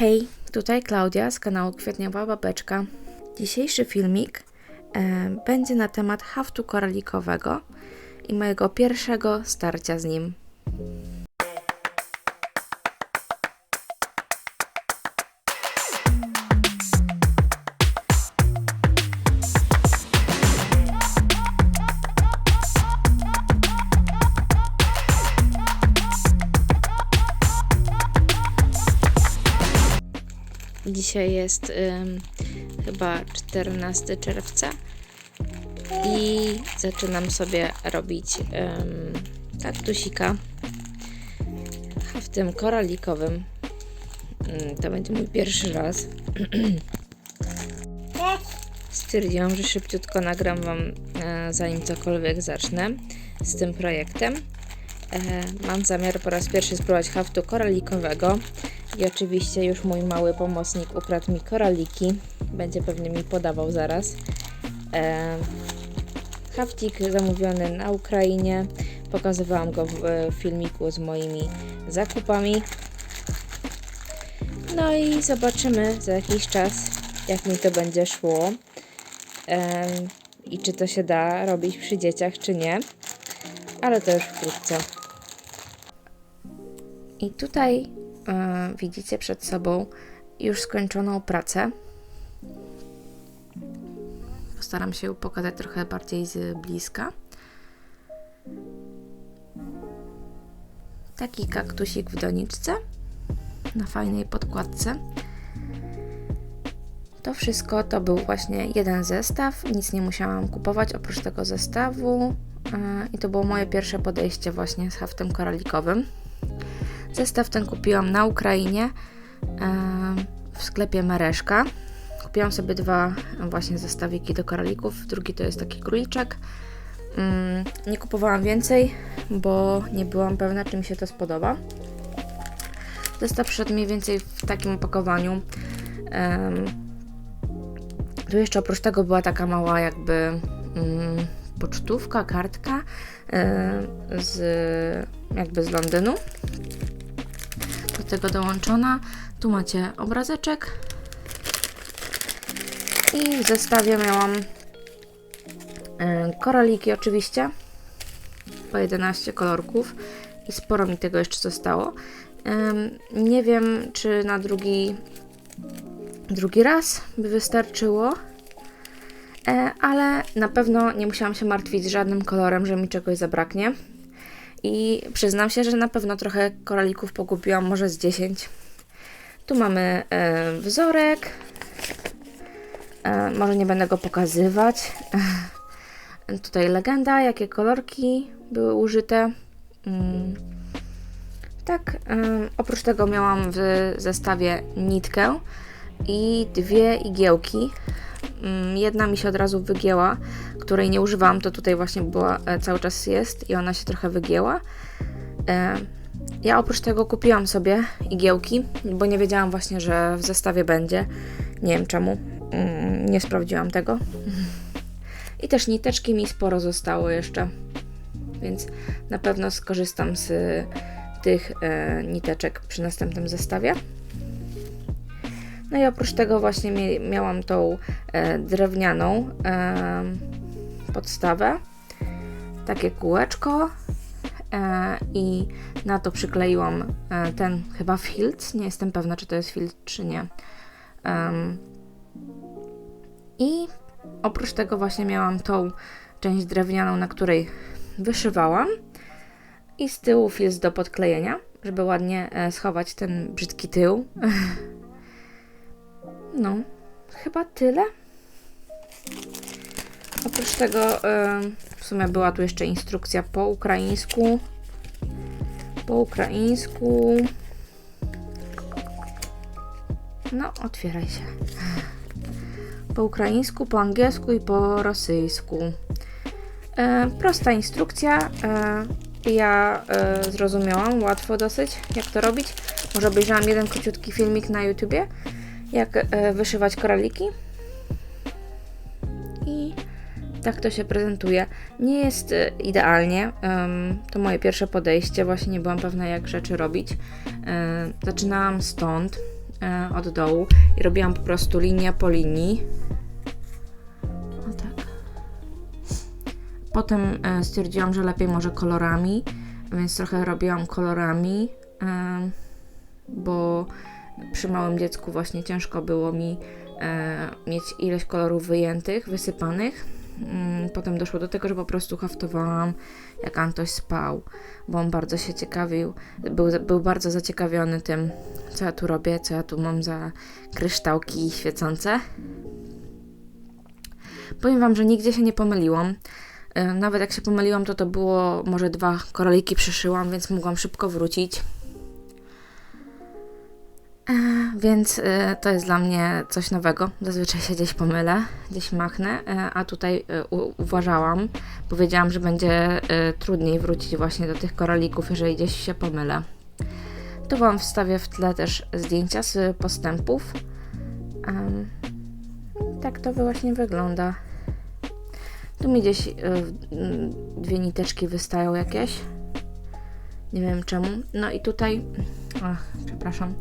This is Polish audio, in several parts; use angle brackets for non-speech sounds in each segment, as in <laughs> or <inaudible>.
Hej, tutaj Klaudia z kanału Kwietniowa Babeczka. Dzisiejszy filmik e, będzie na temat haftu koralikowego i mojego pierwszego starcia z nim. Dzisiaj jest ym, chyba 14 czerwca i zaczynam sobie robić ym, kaktusika tym koralikowym. Ym, To będzie mój pierwszy raz. <clears throat> Stwierdziłam, że szybciutko nagram Wam, e, zanim cokolwiek zacznę z tym projektem. E, Mam zamiar po raz pierwszy spróbować haftu koralikowego i oczywiście już mój mały pomocnik ukradł mi koraliki. Będzie pewnie mi podawał zaraz. E, haftik zamówiony na Ukrainie. Pokazywałam go w e, filmiku z moimi zakupami. No i zobaczymy za jakiś czas, jak mi to będzie szło. E, I czy to się da robić przy dzieciach, czy nie. Ale to już wkrótce. I tutaj widzicie przed sobą już skończoną pracę. Postaram się pokazać trochę bardziej z bliska. Taki kaktusik w doniczce na fajnej podkładce. To wszystko to był właśnie jeden zestaw. Nic nie musiałam kupować oprócz tego zestawu. E, I to było moje pierwsze podejście właśnie z haftem koralikowym. Zestaw ten kupiłam na Ukrainie w sklepie Mereszka. Kupiłam sobie dwa właśnie zestawiki do koralików. Drugi to jest taki króliczek. Mm, Nie kupowałam więcej, bo nie byłam pewna, czy mi się to spodoba. Zestaw przyszedł mniej więcej w takim opakowaniu. Tu jeszcze oprócz tego była taka mała jakby mm, pocztówka, kartka e, z jakby z Londynu tego dołączona. Tu macie obrazeczek. I w zestawie miałam e, koraliki oczywiście. Po 11 kolorków. I sporo mi tego jeszcze zostało. Em, Nie wiem, czy na drugi, drugi raz by wystarczyło. E, Ale na pewno nie musiałam się martwić żadnym kolorem, że mi czegoś zabraknie. I przyznam się, że na pewno trochę koralików pogubiłam, może z 10. Tu mamy e, wzorek. E, może nie będę go pokazywać. <laughs> Tutaj legenda, jakie kolorki były użyte. Mm. Tak, e, oprócz tego miałam w zestawie nitkę i dwie igiełki. Mm, Jedna mi się od razu wygięła, której nie używałam, to tutaj właśnie była, e, cały czas jest i ona się trochę wygięła. E, Ja oprócz tego kupiłam sobie igiełki, bo nie wiedziałam właśnie, że w zestawie będzie. Nie wiem czemu, Mm, nie sprawdziłam tego. I też niteczki mi sporo zostało jeszcze, więc na pewno skorzystam z tych e, niteczek przy następnym zestawie. No i oprócz tego właśnie miałam tą e, drewnianą e, podstawę, takie kółeczko e, i na to przykleiłam ten chyba filtr, nie jestem pewna czy to jest filtr czy nie. I oprócz tego właśnie miałam tą część drewnianą, na której wyszywałam i z tyłu filtr do podklejenia, żeby ładnie schować ten brzydki tył. <laughs> No, chyba tyle. Oprócz tego w sumie była tu jeszcze instrukcja po ukraińsku. Po ukraińsku. No, otwieraj się. Po ukraińsku, po angielsku i po rosyjsku. E, prosta instrukcja. E, ja e, zrozumiałam, łatwo dosyć, jak to robić. Może obejrzałam jeden króciutki filmik na YouTubie, jak e, wyszywać koraliki. I tak to się prezentuje. Nie jest e, idealnie. to moje pierwsze podejście. Właśnie nie byłam pewna, jak rzeczy robić. E, zaczynałam stąd. od dołu i robiłam po prostu linię po linii. O tak. Potem stwierdziłam, że lepiej może kolorami, więc trochę robiłam kolorami, bo przy małym dziecku właśnie ciężko było mi e, mieć ileś kolorów wyjętych, wysypanych. Mm, Potem doszło do tego, że po prostu haftowałam, jak Antoś spał, bo on bardzo się ciekawił, był, był bardzo zaciekawiony tym, co ja tu robię, co ja tu mam za kryształki świecące. Powiem Wam, że nigdzie się nie pomyliłam. E, Nawet jak się pomyliłam, to to było może dwa koraliki przyszyłam, więc mogłam szybko wrócić. E, Więc e, to jest dla mnie coś nowego. Zazwyczaj się gdzieś pomylę, gdzieś machnę, e, a tutaj uważałam, powiedziałam, że będzie trudniej wrócić właśnie do tych koralików, jeżeli gdzieś się pomylę. Tu Wam wstawię w tle też zdjęcia z postępów. Tak to właśnie wygląda. Tu mi gdzieś e, w- m, dwie niteczki wystają jakieś. Nie wiem czemu. No i tutaj. Ach, przepraszam.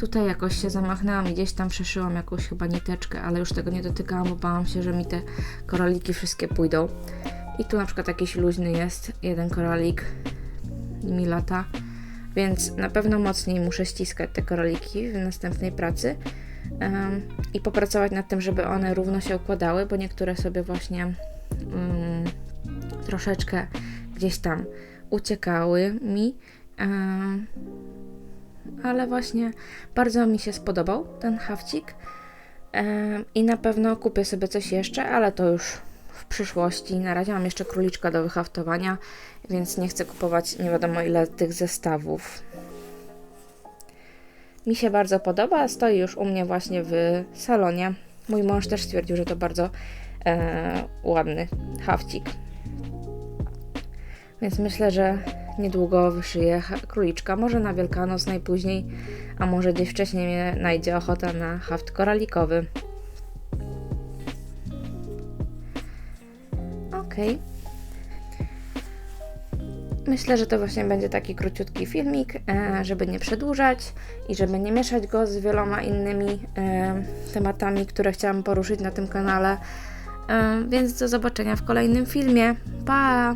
Tutaj jakoś się zamachnęłam i gdzieś tam przeszyłam jakąś chyba niteczkę, ale już tego nie dotykałam, bo bałam się, że mi te koraliki wszystkie pójdą. I tu na przykład jakiś luźny jest, jeden koralik mi lata, więc na pewno mocniej muszę ściskać te koraliki w następnej pracy em, i popracować nad tym, żeby one równo się układały, bo niektóre sobie właśnie mm, troszeczkę gdzieś tam uciekały mi. em, ale właśnie bardzo mi się spodobał ten hawcik i na pewno kupię sobie coś jeszcze, ale to już w przyszłości. Na razie mam jeszcze króliczka do wyhaftowania, więc nie chcę kupować nie wiadomo ile tych zestawów. Mi się bardzo podoba, stoi już u mnie właśnie w salonie. Mój mąż też stwierdził, że to bardzo e, ładny hawcik. Więc myślę, że niedługo wyszyję króliczka, może na Wielkanoc najpóźniej, a może gdzieś wcześniej mnie najdzie ochota na haft koralikowy. Okej. Myślę, że to właśnie będzie taki króciutki filmik, e, żeby nie przedłużać i żeby nie mieszać go z wieloma innymi e, tematami, które chciałam poruszyć na tym kanale. E, Więc do zobaczenia w kolejnym filmie. Pa!